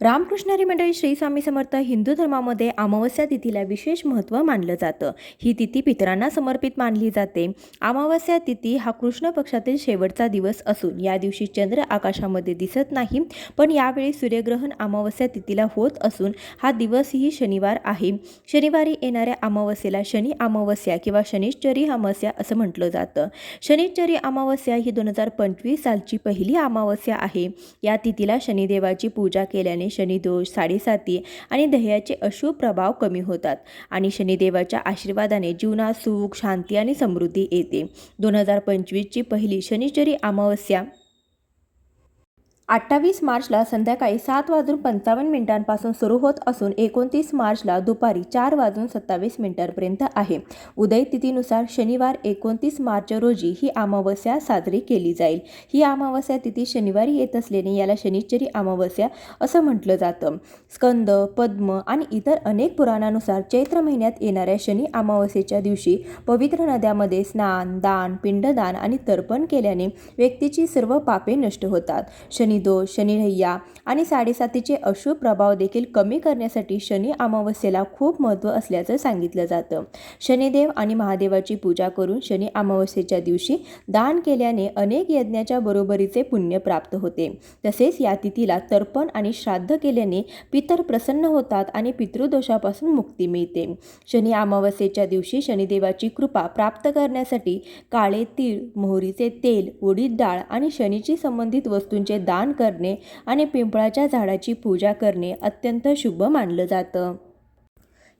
रामकृष्णरी मंडळी श्री स्वामी समर्थ हिंदू धर्मामध्ये अमावस्या तिथीला विशेष महत्त्व मानलं जातं. ही तिथी पितरांना समर्पित मानली जाते. अमावस्या तिथी हा कृष्ण पक्षातील शेवटचा दिवस असून या दिवशी चंद्र आकाशामध्ये दिसत नाही पण यावेळी सूर्यग्रहण अमावस्या तिथीला होत असून हा दिवसही शनिवार आहे. शनिवारी येणाऱ्या अमावस्येला शनी अमावस्या किंवा शनिश्चरी अमावस्या असं म्हटलं जातं. शनिश्चरी अमावस्या ही दोन हजार पंचवीस सालची पहिली अमावस्या आहे. या तिथीला शनिदेवाची पूजा केल्याने शनिदोष साडेसाती आणि दह्याचे अशुभ प्रभाव कमी होतात. आणि शनिदेवाच्या आशीर्वादाने जीवनात सुख शांती आणि समृद्धी येते. दोन हजार पंचवीसची पहिली शनिश्चरी अमावस्या अठ्ठावीस मार्चला संध्याकाळी सात वाजून पंचावन्न मिनिटांपासून सुरू होत असून एकोणतीस मार्चला दुपारी चार वाजून सत्तावीस मिनिटांपर्यंत आहे. उदय तिथीनुसार शनिवार एकोणतीस मार्च रोजी ही अमावस्या साजरी केली जाईल. ही अमावस्या तिथी शनिवारी येत असल्याने याला शनिश्चरी अमावस्या असं म्हटलं जातं. स्कंद पद्म आणि इतर अनेक पुराणानुसार चैत्र महिन्यात येणाऱ्या शनी अमावस्येच्या दिवशी पवित्र नद्यामध्ये स्नान दान पिंडदान आणि तर्पण केल्याने व्यक्तीची सर्व पापे नष्ट होतात. शनिदोष शनिरय्या आणि साडेसातीचे अशुभ प्रभाव देखील कमी करण्यासाठी शनी अमावस्येला खूप महत्त्व असल्याचं सांगितलं जातं. शनिदेव आणि महादेवाची पूजा करून शनी अमावस्येच्या दिवशी दान केल्याने अनेक यज्ञाच्या बरोबरीचे पुण्य प्राप्त होते. तसेच या तिथीला तर्पण आणि श्राद्ध केल्याने पितर प्रसन्न होतात आणि पितृदोषापासून मुक्ती मिळते. शनी अमावस्येच्या दिवशी शनिदेवाची कृपा प्राप्त करण्यासाठी काळे तीळ मोहरीचे तेल उडीद डाळ आणि शनीची संबंधित वस्तूंचे दान करणे आणि पिंपळाच्या झाडाची पूजा करणे अत्यंत शुभ मानलं जातं.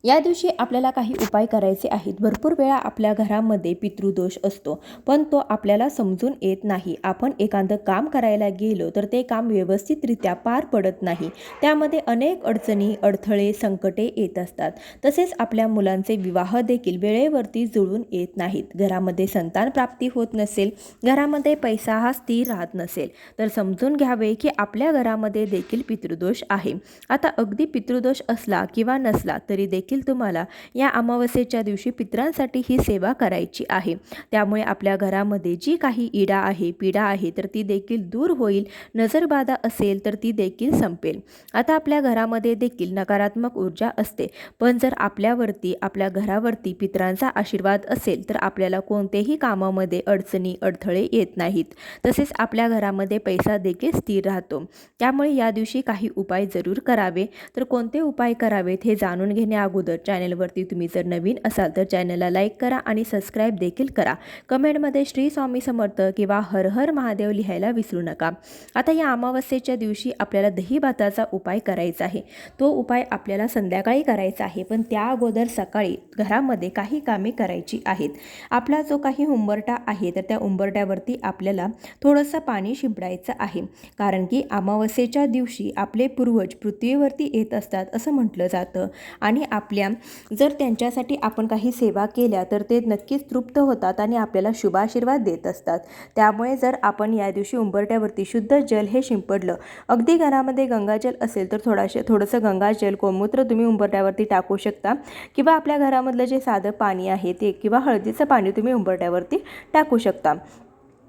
या दिवशी आपल्याला काही उपाय करायचे आहेत. भरपूर वेळा आपल्या घरामध्ये पितृदोष असतो पण तो आपल्याला समजून येत नाही. आपण एखादं काम करायला गेलो तर ते काम व्यवस्थितरित्या पार पडत नाही. त्यामध्ये अनेक अडचणी अडथळे संकटे येत असतात. तसेच आपल्या मुलांचे विवाह देखील वेळेवरती जुळून येत नाहीत. घरामध्ये संतान प्राप्ती होत नसेल घरामध्ये पैसा हा स्थिर राहत नसेल तर समजून घ्यावे की आपल्या घरामध्ये देखील पितृदोष आहे. आता अगदी पितृदोष असला किंवा नसला तरी देखील देखील तुम्हाला या अमावस्येच्या दिवशी पितरांसाठी ही सेवा करायची आहे. त्यामुळे आपल्या घरामध्ये जी काही इडा आहे पीडा आहे तर ती देखील दूर होईल. नजरबाधा असेल तर ती देखील संपेल. आता आपल्या घरामध्ये देखील नकारात्मक ऊर्जा असते. पण जर आपल्यावरती आपल्या घरावरती पित्रांचा आशीर्वाद असेल तर आपल्याला कोणतेही कामामध्ये अडचणी अडथळे येत नाहीत. तसेच आपल्या घरामध्ये पैसा देखील स्थिर राहतो. त्यामुळे या दिवशी काही उपाय जरूर करावे. तर कोणते उपाय करावेत हे जाणून घेण्या अगोदर चॅनलवरती तुम्ही जर नवीन असाल तर चॅनलला लाईक करा आणि सबस्क्राईब देखील करा. कमेंटमध्ये श्री स्वामी समर्थ किंवा हर हर महादेव लिहायला विसरू नका. आता या अमावस्येच्या दिवशी आपल्याला दही भाताचा उपाय करायचा आहे. तो उपाय आपल्याला संध्याकाळी करायचा आहे. पण त्या अगोदर सकाळी घरामध्ये काही कामे करायची आहेत. आपला जो काही उंबरटा आहे तर त्या उंबरट्यावरती आपल्याला थोडंसं पाणी शिंपडायचं आहे. कारण की अमावस्येच्या दिवशी आपले पूर्वज पृथ्वीवरती येत असतात असं म्हटलं जातं. आणि आप आपल्या. जर त्यांच्यासाठी आपण काही सेवा केल्या तर ते नक्कीच तृप्त होतात आणि आपल्याला शुभाशीर्वाद देत असतात. त्यामुळे जर आपण या दिवशी उंबरट्यावरती शुद्ध जल हे शिंपडलं अगदी घरामध्ये गंगाजल असेल तर थोडाशे थोडंसं गंगाजल गोमूत्र तुम्ही उंबरट्यावरती टाकू शकता किंवा आपल्या घरामधलं जे साधं पाणी आहे ते किंवा हळदीचं पाणी तुम्ही उंबरट्यावरती टाकू शकता.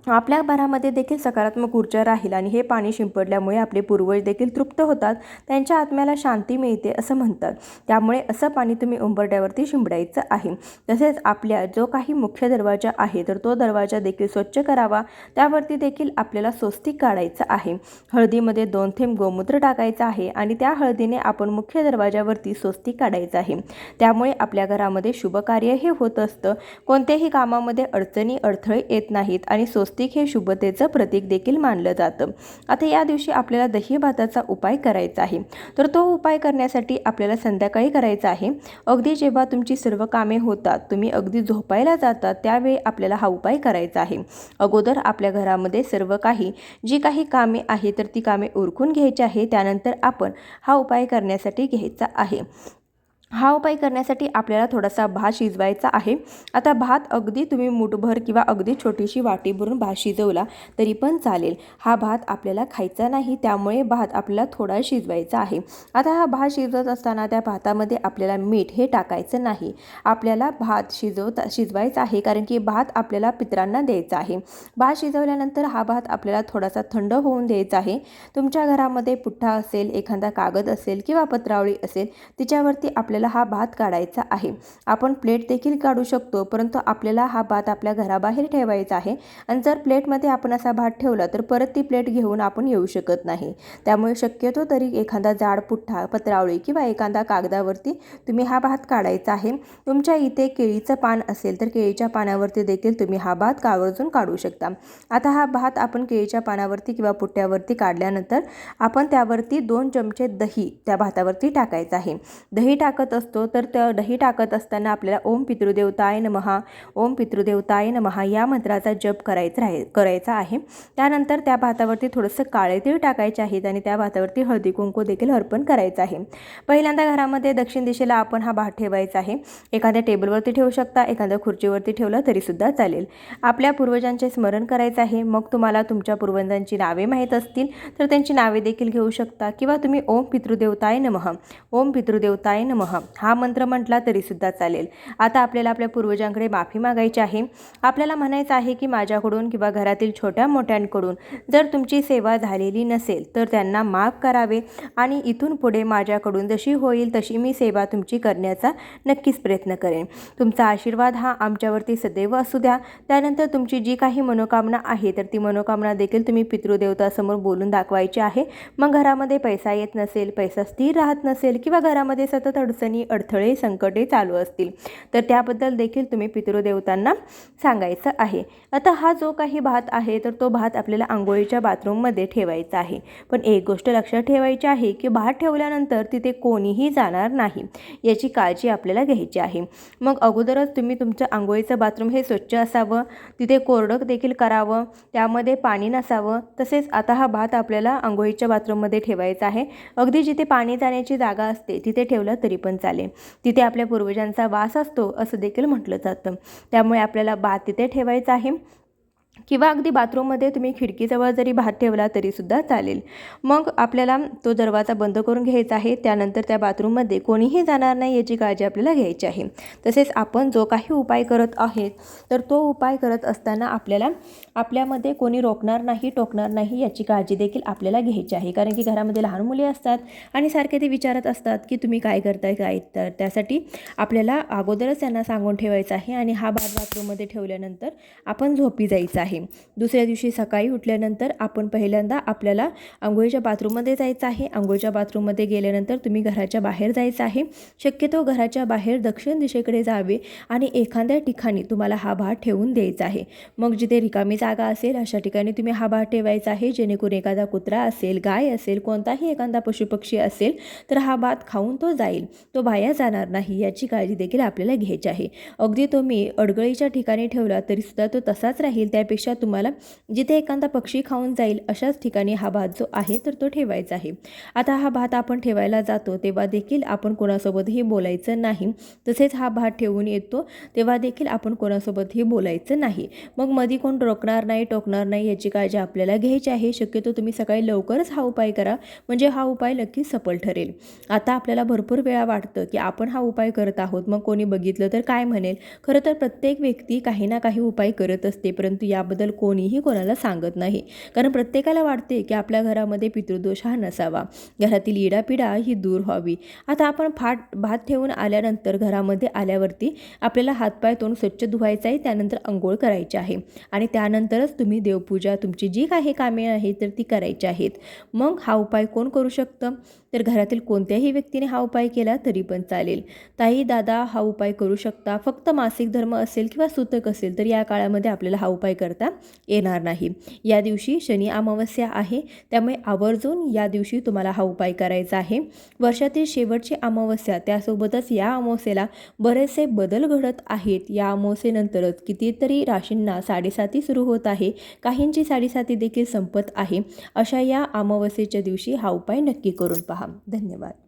आपल्या घरामध्ये देखील सकारात्मक ऊर्जा राहील आणि हे पाणी शिंपडल्यामुळे आपले पूर्वज देखील तृप्त होतात. त्यांच्या आत्म्याला शांती मिळते असं म्हणतात. त्यामुळे असं पाणी तुम्ही उंबरट्यावरती शिंपडायचं आहे. तसेच आपल्या जो काही मुख्य दरवाजा आहे तर तो दरवाजा देखील स्वच्छ करावा. त्यावरती देखील आपल्याला स्वस्तिक काढायचं आहे. हळदीमध्ये दोन थेंब गोमूत्र टाकायचं आहे आणि त्या हळदीने आपण मुख्य दरवाजावरती स्वस्तिक काढायचं आहे. त्यामुळे आपल्या घरामध्ये शुभकार्य हे होत असतं. कोणत्याही कामामध्ये अडचणी अडथळे येत नाहीत आणि स्वस्तिक हे शुभतेचं प्रतीक देखील मानलं जातं. आता या दिवशी आपल्याला दही भाताचा उपाय करायचा आहे. तर तो उपाय करण्यासाठी आपल्याला संध्याकाळी करायचा आहे. अगदी जेव्हा तुमची सर्व कामे होतात तुम्ही अगदी झोपायला जाता त्यावेळी आपल्याला हा उपाय करायचा आहे. अगोदर आपल्या घरामध्ये सर्व काही जी काही कामे आहे तर ती कामे उरकून घ्यायची आहे. त्यानंतर आपण हा उपाय करण्यासाठी घ्यायचा आहे. हा उपाय करण्यासाठी आपल्याला थोडासा भात शिजवायचा आहे. आता भात अगदी तुम्ही मुठभर किंवा अगदी छोटीशी वाटी भरून भात शिजवला तरी पण चालेल. हा भात आपल्याला खायचा नाही त्यामुळे भात आपल्याला थोडा शिजवायचा आहे. आता हा भात शिजवत असताना त्या भातामध्ये आपल्याला मीठ हे टाकायचं नाही. आपल्याला भात शिजवता शिजवायचा आहे कारण की भात आपल्याला पित्रांना द्यायचा आहे. भात शिजवल्यानंतर हा भात आपल्याला थोडासा थंड होऊन द्यायचा आहे. तुमच्या घरामध्ये पुठ्ठा असेल एखादा कागद असेल किंवा पत्रावळी असेल तिच्यावरती आपल्या आपल्याला हा भात काढायचा आहे. आपण प्लेट देखील काढू शकतो परंतु आपल्याला हा भात आपल्या घराबाहेर ठेवायचा आहे. आणि जर प्लेटमध्ये आपण असा भात ठेवला तर परत ती प्लेट घेऊन आपण येऊ शकत नाही. त्यामुळे शक्यतो तरी एखादा जाड पुठ्ठा पत्रावळी किंवा एखादा कागदावरती तुम्ही हा भात काढायचा आहे. तुमच्या इथे केळीचं पान असेल तर केळीच्या पानावरती देखील तुम्ही हा भात कावरजून काढू शकता. आता हा भात आपण केळीच्या पानावरती किंवा पुट्ट्यावरती काढल्यानंतर आपण त्यावरती दोन चमचे दही त्या भातावरती टाकायचं आहे. दही टाकत करत असतो तर त्या दही टाकत असताना आपल्याला ओम पितृदेवताय नमहा ओम पितृदेवताय नमहा या मंत्राचा जप करायचा राहील करायचा आहे. त्यानंतर त्या भातावरती थोडंसं काळे तीळ टाकायचे आहेत आणि त्या भातावरती हळदी कुंकू देखील अर्पण करायचं आहे. पहिल्यांदा घरामध्ये दक्षिण दिशेला आपण हा भात ठेवायचा आहे. एखाद्या टेबलवरती ठेवू शकता एखाद्या खुर्चीवरती ठेवला तरीसुद्धा चालेल. आपल्या पूर्वजांचे स्मरण करायचं आहे. मग तुम्हाला तुमच्या पूर्वजांची नावे माहीत असतील तर त्यांची नावे देखील घेऊ शकता. किंवा तुम्ही ओम पितृदेवताय नमः ओम पितृदेवताय नमः हा मंत्र म्हटला तरीसुद्धा चालेल. आता आपल्याला आपल्या पूर्वजांकडे माफी मागायची आहे. आपल्याला म्हणायचं आहे की माझ्याकडून किंवा घरातील छोट्या मोठ्यांकडून जर तुमची सेवा झालेली नसेल तर त्यांना माफ करावे आणि इथून पुढे माझ्याकडून जशी होईल तशी मी सेवा तुमची करण्याचा नक्कीच प्रयत्न करेन. तुमचा आशीर्वाद हा आमच्यावरती सदैव असू द्या. त्यानंतर तुमची जी काही मनोकामना आहे तर ती मनोकामना देखील तुम्ही पितृदेवतासमोर बोलून दाखवायची आहे. मग घरामध्ये पैसा येत नसेल पैसा स्थिर राहत नसेल किंवा घरामध्ये सतत अडचण अडचणी अडथळे संकटे चालू असतील. तर त्याबद्दल देखील तुम्ही पितृदेवतांना सांगायचं आहे. आता हा जो काही भात आहे तर तो भात आपल्याला आंघोळीच्या बाथरूममध्ये ठेवायचा आहे. पण एक गोष्ट लक्षात ठेवायची आहे की भात ठेवल्यानंतर तिथे कोणीही जाणार नाही याची काळजी आपल्याला घ्यायची आहे. मग अगोदरच तुम्ही तुमचं आंघोळीचं बाथरूम हे स्वच्छ असावं तिथे कोरडक देखील करावं त्यामध्ये पाणी नसावं तसेच आता हा भात आपल्याला आंघोळीच्या बाथरूममध्ये ठेवायचा आहे. अगदी जिथे पाणी जाण्याची जागा असते तिथे ठेवलं तरी पण चालेल तिथे आपल्या पूर्वजांचा वास असतो असं देखील म्हटलं जातं. त्यामुळे आपल्याला बा तिथे ठेवायचा आहे. किंवा अगदी बाथरूममध्ये तुम्ही खिडकीजवळ जरी भात ठेवला तरीसुद्धा चालेल. मग आपल्याला तो दरवाजा बंद करून घ्यायचा आहे. त्यानंतर त्या बाथरूममध्ये कोणीही जाणार नाही याची काळजी आपल्याला घ्यायची आहे. तसेच आपण जो काही उपाय करत आहेत तर तो उपाय करत असताना आपल्याला आपल्यामध्ये कोणी रोखणार नाही टोकणार नाही याची काळजी देखील आपल्याला घ्यायची आहे. कारण की घरामध्ये लहान मुली असतात आणि सारखे ते विचारत असतात की तुम्ही काय करताय काय तर त्यासाठी आपल्याला अगोदरच त्यांना सांगून ठेवायचं आहे आणि हा भात बाथरूममध्ये ठेवल्यानंतर आपण झोपी जायचं आहे. दुसऱ्या दिवशी सकाळी उठल्यानंतर आपण पहिल्यांदा आपल्याला आंघोळीच्या बाथरूममध्ये जायचं आहे. आंघोळीच्या बाथरूममध्ये गेल्यानंतर तुम्ही घराच्या बाहेर जायचं आहे. शक्यतो घराच्या बाहेर दक्षिण दिशेकडे जावे आणि एखाद्या ठिकाणी तुम्हाला हा भात ठेवून द्यायचा आहे. मग जिथे रिकामी जागा असेल अशा ठिकाणी तुम्ही हा भात ठेवायचा आहे. जेणेकरून एखादा कुत्रा असेल गाय असेल कोणताही एखादा पशुपक्षी असेल तर हा भात खाऊन तो जाईल. तो बाया जाणार नाही याची काळजी देखील आपल्याला घ्यायची आहे. अगदी तुम्ही अडगळीच्या ठिकाणी ठेवला तरीसुद्धा तो तसाच राहील. त्यापेक्षा त्यापेक्षा तुम्हाला जिथे एखादा पक्षी खाऊन जाईल अशाच ठिकाणी हा भात जो आहे तर तो ठेवायचा आहे. आता हा भात आपण ठेवायला जातो तेव्हा देखील आपण कोणासोबतही बोलायचं नाही. तसेच हा भात ठेवून येतो तेव्हा देखील आपण कोणासोबतही बोलायचं नाही. मग मधी कोण रोखणार नाही टोकणार नाही याची काळजी आपल्याला घ्यायची आहे. शक्यतो तुम्ही सकाळी लवकरच हा उपाय करा. म्हणजे हा उपाय नक्कीच सफल ठरेल. आता आपल्याला भरपूर वेळा वाटतं की आपण हा उपाय करत आहोत. मग कोणी बघितलं तर काय म्हणेल? खरं तर प्रत्येक व्यक्ती काही ना काही उपाय करत असते. परंतु याबद्दल याबद्दल कोणीही कोणाला सांगत नाही. कारण प्रत्येकाला वाटते की आपल्या घरामध्ये पितृदोष हा नसावा. घरातील इडापिडा ही दूर व्हावी. आता आपण फाट भात ठेवून आल्यानंतर घरामध्ये आल्यावरती आपल्याला हातपाय तोंड स्वच्छ धुवायचं आहे त्यानंतर अंघोळ करायची आहे. आणि त्यानंतरच तुम्ही देवपूजा तुमची जी काही कामे आहेत तर ती करायची आहेत. मग हा उपाय कोण करू शकतं? तर घरातील कोणत्याही व्यक्तीने हा उपाय केला तरी पण चालेल. ताई दादा हा उपाय करू शकता? फक्त मासिक धर्म असेल किंवा सूतक असेल तर या काळामध्ये आपल्याला हा उपाय करता येणार नाही. या दिवशी शनी अमावस्या आहे त्यामुळे आवर्जून या दिवशी तुम्हाला हा उपाय करायचा आहे. वर्षातील शेवटची अमावस्या त्यासोबतच या अमावस्येला बरेचसे बदल घडत आहेत. या अमावस्येनंतरच कितीतरी राशींना साडेसाती सुरू होत आहे. काहींची साडेसाती देखील संपत आहे. अशा या अमावस्येच्या दिवशी हा उपाय नक्की करून पहा. धन्यवाद.